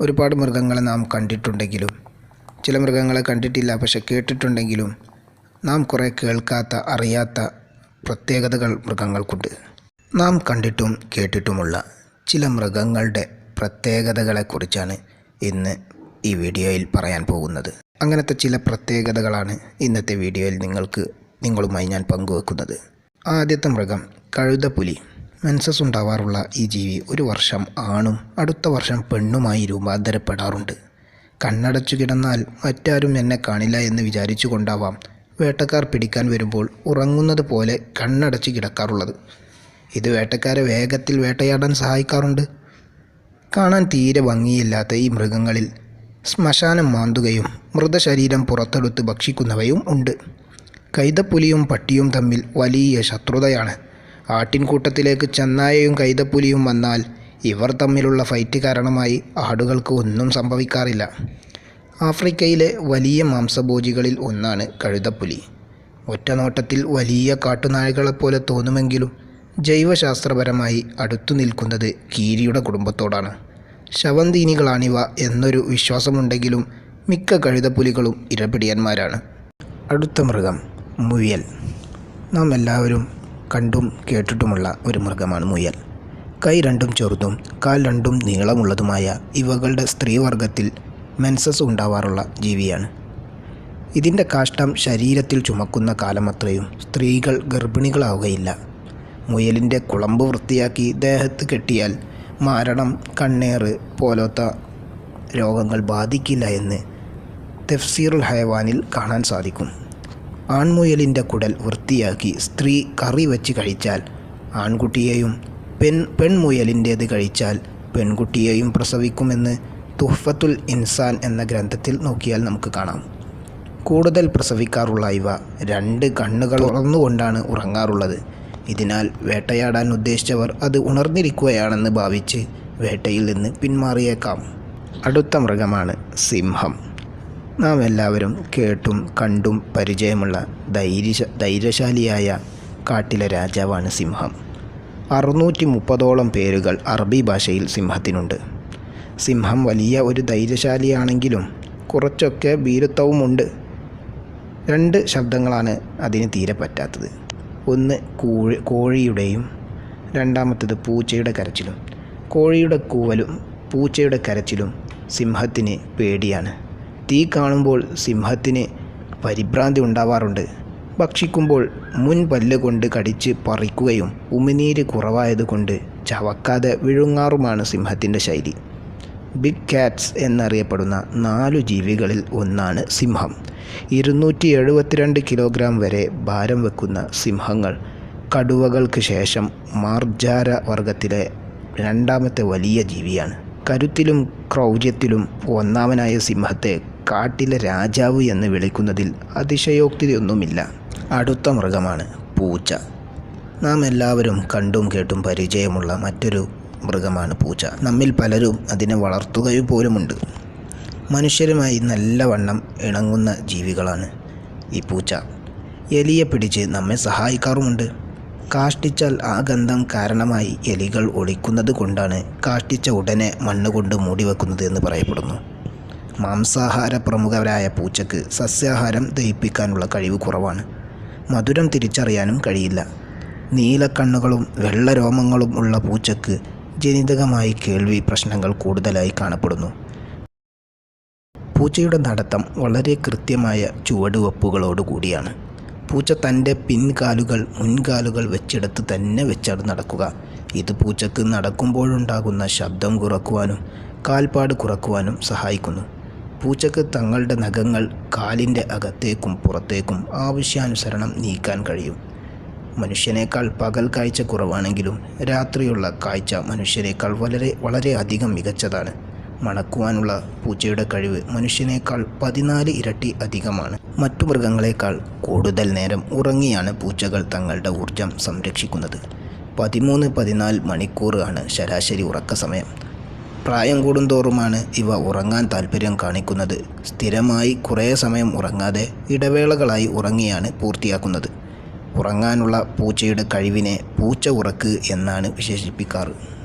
ഒരുപാട് മൃഗങ്ങളെ നാം കണ്ടിട്ടുണ്ടെങ്കിലും ചില മൃഗങ്ങളെ കണ്ടിട്ടില്ല പക്ഷെ കേട്ടിട്ടുണ്ടെങ്കിലും നാം കുറേ കേൾക്കാത്ത അറിയാത്ത പ്രത്യേകതകൾ മൃഗങ്ങൾക്കുണ്ട്. നാം കണ്ടിട്ടും കേട്ടിട്ടുമുള്ള ചില മൃഗങ്ങളുടെ പ്രത്യേകതകളെക്കുറിച്ചാണ് ഇന്ന് ഈ വീഡിയോയിൽ പറയാൻ പോകുന്നത്. അങ്ങനത്തെ ചില പ്രത്യേകതകളാണ് ഇന്നത്തെ വീഡിയോയിൽ നിങ്ങൾക്ക് നിങ്ങളുമായി ഞാൻ പങ്കുവെക്കുന്നത്. ആദ്യത്തെ മൃഗം കഴുതപ്പുലി. മെൻസസ് ഉണ്ടാവാറുള്ള ഈ ജീവി ഒരു വർഷം ആണും അടുത്ത വർഷം പെണ്ണുമായി രൂപാന്തരപ്പെടാറുണ്ട്. കണ്ണടച്ചു കിടന്നാൽ മറ്റാരും എന്നെ കാണില്ല എന്ന് വിചാരിച്ചു കൊണ്ടാവാം വേട്ടക്കാർ പിടിക്കാൻ വരുമ്പോൾ ഉറങ്ങുന്നത് പോലെ കണ്ണടച്ച് കിടക്കാറുള്ളത്. ഇത് വേട്ടക്കാരെ വേഗത്തിൽ വേട്ടയാടാൻ സഹായിക്കാറുണ്ട്. കാണാൻ തീരെ ഭംഗിയില്ലാത്ത ഈ മൃഗങ്ങളിൽ ശ്മശാനം മാന്തുകയും മൃതശരീരം പുറത്തെടുത്ത് ഭക്ഷിക്കുന്നവയും ഉണ്ട്. കൈതപ്പുലിയും പട്ടിയും തമ്മിൽ വലിയ ശത്രുതയാണ്. ആട്ടിൻകൂട്ടത്തിലേക്ക് ചെന്നായയും കൈതപ്പുലിയും വന്നാൽ ഇവർ തമ്മിലുള്ള ഫൈറ്റ് കാരണമായി ആടുകൾക്ക് ഒന്നും സംഭവിക്കാറില്ല. ആഫ്രിക്കയിലെ വലിയ മാംസഭോജികളിൽ ഒന്നാണ് കഴുതപ്പുലി. ഒറ്റനോട്ടത്തിൽ വലിയ കാട്ടുനായകളെപ്പോലെ തോന്നുമെങ്കിലും ജൈവശാസ്ത്രപരമായി അടുത്തു നിൽക്കുന്നത് കീരിയുടെ കുടുംബത്തോടാണ്. ശവന്തീനികളാണിവ എന്നൊരു വിശ്വാസമുണ്ടെങ്കിലും മിക്ക കഴുതപ്പുലികളും ഇരപിടിയന്മാരാണ്. അടുത്ത മൃഗം മുയൽ. നാം എല്ലാവരും കണ്ടും കേട്ടിട്ടുമുള്ള ഒരു മൃഗമാണ് മുയൽ. കൈ രണ്ടും ചെറുതും കാൽ രണ്ടും നീളമുള്ളതുമായ ഇവകളുടെ സ്ത്രീവർഗത്തിൽ മെൻസസ് ഉണ്ടാവാറുള്ള ജീവിയാണ്. ഇതിന്റെ കാഷ്ടം ശരീരത്തിൽ ചുമക്കുന്ന കാലമത്രയും സ്ത്രീകൾ ഗർഭിണികളാവുകയില്ല. മുയലിന്റെ കുളമ്പ് വൃത്തിയാക്കി ദേഹത്ത് കെട്ടിയാൽ മാരണം കണ്ണേറ് പോലത്തെ രോഗങ്ങൾ ബാധിക്കില്ല എന്ന് തെഫ്സീറുൽ ഹയവാനിൽ കാണാൻ സാധിക്കും. ആൺമുയലിന്റെ കുടൽ വൃത്തിയാക്കി സ്ത്രീ കറി വെച്ച് കഴിച്ചാൽ ആൺകുട്ടിയെയും പെൺ പെൺമുയലിന്റേത് കഴിച്ചാൽ പെൺകുട്ടിയെയും പ്രസവിക്കുമെന്ന് തുഹ്ഫത്തുൽ ഇൻസാൻ എന്ന ഗ്രന്ഥത്തിൽ നോക്കിയാൽ നമുക്ക് കാണാം. കൂടുതൽ പ്രസവിക്കാറുള്ള ഇവ രണ്ട് കണ്ണുകൾ ഉറന്നുകൊണ്ടാണ് ഉറങ്ങാറുള്ളത്. ഇതിനാൽ വേട്ടയാടാൻ ഉദ്ദേശിച്ചവർ അത് ഉണർന്നിരിക്കുകയാണെന്ന് ഭാവിച്ച് വേട്ടയിൽ നിന്ന് പിന്മാറിയേക്കാം. അടുത്ത മൃഗമാണ് സിംഹം. നാം എല്ലാവരും കേട്ടും കണ്ടും പരിചയമുള്ള ധൈര്യ ധൈര്യശാലിയായ കാട്ടിലെ രാജാവാണ് സിംഹം. അറുന്നൂറ്റി മുപ്പതോളം പേരുകൾ അറബി ഭാഷയിൽ സിംഹത്തിനുണ്ട്. സിംഹം വലിയ ഒരു ധൈര്യശാലിയാണെങ്കിലും കുറച്ചൊക്കെ ഭീരുത്വവുമുണ്ട്. രണ്ട് ശബ്ദങ്ങളാണ് അതിന് തീരെ പറ്റാത്തത്. ഒന്ന് കോഴി കോഴിയുടെയും രണ്ടാമത്തത് പൂച്ചയുടെ കരച്ചിലും. കോഴിയുടെ കൂവലും പൂച്ചയുടെ കരച്ചിലും സിംഹത്തിന് പേടിയാണ്. തീ കാണുമ്പോൾ സിംഹത്തിന് പരിഭ്രാന്തി ഉണ്ടാവാറുണ്ട്. ഭക്ഷിക്കുമ്പോൾ മുൻ പല്ല് കൊണ്ട് കടിച്ച് പറിക്കുകയും ഉമിനീര് കുറവായതുകൊണ്ട് ചവക്കാതെ വിഴുങ്ങാറുമാണ് സിംഹത്തിന്റെ ശൈലി. ബിഗ് കാറ്റ്സ് എന്നറിയപ്പെടുന്ന നാലു ജീവികളിൽ ഒന്നാണ് സിംഹം. ഇരുന്നൂറ്റി എഴുപത്തിരണ്ട് കിലോഗ്രാം വരെ ഭാരം വെക്കുന്ന സിംഹങ്ങൾ കടുവകൾക്ക് ശേഷം മാർജാര വർഗത്തിലെ രണ്ടാമത്തെ വലിയ ജീവിയാണ്. കരുത്തിലും ക്രൗര്യത്തിലും ഒന്നാമനായ സിംഹത്തെ കാട്ടിലെ രാജാവ് എന്ന് വിളിക്കുന്നതിൽ അതിശയോക്തിയൊന്നുമില്ല. അടുത്ത മൃഗമാണ് പൂച്ച. നാം എല്ലാവരും കണ്ടും കേട്ടും പരിചയമുള്ള മറ്റൊരു മൃഗമാണ് പൂച്ച. നമ്മിൽ പലരും അതിനെ വളർത്തുകയും പോലുമുണ്ട്. മനുഷ്യരുമായി നല്ലവണ്ണം ഇണങ്ങുന്ന ജീവികളാണ് ഈ പൂച്ച. എലിയെ പിടിച്ച് നമ്മെ സഹായിക്കാറുമുണ്ട്. കാഷ്ടിച്ചാൽ ആ ഗന്ധം കാരണമായി എലികൾ ഒളിക്കുന്നത് കൊണ്ടാണ് കാഷ്ടിച്ച ഉടനെ മണ്ണ് കൊണ്ട് മൂടി വെക്കുന്നത് എന്ന് പറയപ്പെടുന്നു. മാംസാഹാര പ്രമുഖരായ പൂച്ചക്ക് സസ്യാഹാരം ദഹിപ്പിക്കാനുള്ള കഴിവ് കുറവാണ്. മധുരം തിരിച്ചറിയാനും കഴിയില്ല. നീലക്കണ്ണുകളും വെള്ളരോമങ്ങളും ഉള്ള പൂച്ചക്ക് ജനിതകമായി കേൾവി പ്രശ്നങ്ങൾ കൂടുതലായി കാണപ്പെടുന്നു. പൂച്ചയുടെ നടത്തം വളരെ കൃത്യമായ ചുവടുവപ്പുകളോടുകൂടിയാണ് പൂച്ച തന്റെ പിൻകാലുകൾ മുൻകാലുകൾ വെച്ചെടുത്ത് തന്നെ വെച്ചാണ് നടക്കുക. ഇത് പൂച്ചക്ക് നടക്കുമ്പോഴുണ്ടാകുന്ന ശബ്ദം കുറക്കുവാനും കാൽപ്പാട് കുറക്കുവാനും സഹായിക്കുന്നു. പൂച്ചക്ക് തങ്ങളുടെ നഖങ്ങൾ കാലിന്റെ അകത്തേക്കും പുറത്തേക്കും ആവശ്യാനുസരണം നീക്കാൻ കഴിയും. മനുഷ്യനേക്കാൾ പകൽ കാഴ്ച കുറവാണെങ്കിലും രാത്രിയുള്ള കാഴ്ച മനുഷ്യനേക്കാൾ വളരെ വളരെ അധികം മികച്ചതാണ്. മണക്കുവാനുള്ള പൂച്ചയുടെ കഴിവ് മനുഷ്യനേക്കാൾ പതിനാല് ഇരട്ടി അധികമാണ്. മറ്റു മൃഗങ്ങളെക്കാൾ കൂടുതൽ നേരം ഉറങ്ങിയാണ് പൂച്ചകൾ തങ്ങളുടെ ഊർജം സംരക്ഷിക്കുന്നത്. പതിമൂന്ന് പതിനാല് മണിക്കൂറാണ് ശരാശരി ഉറക്ക സമയം. പ്രായം കൂടുന്തോറുമാണ് ഇവ ഉറങ്ങാൻ താല്പര്യം കാണിക്കുന്നത്. സ്ഥിരമായി കുറേ സമയം ഉറങ്ങാതെ ഇടവേളകളായി ഉറങ്ങിയാണ് പൂർത്തിയാക്കുന്നത്. ഉറങ്ങാനുള്ള പൂച്ചയുടെ കഴിവിനെ പൂച്ച ഉറക്ക് എന്നാണ് വിശേഷിപ്പിക്കാറ്.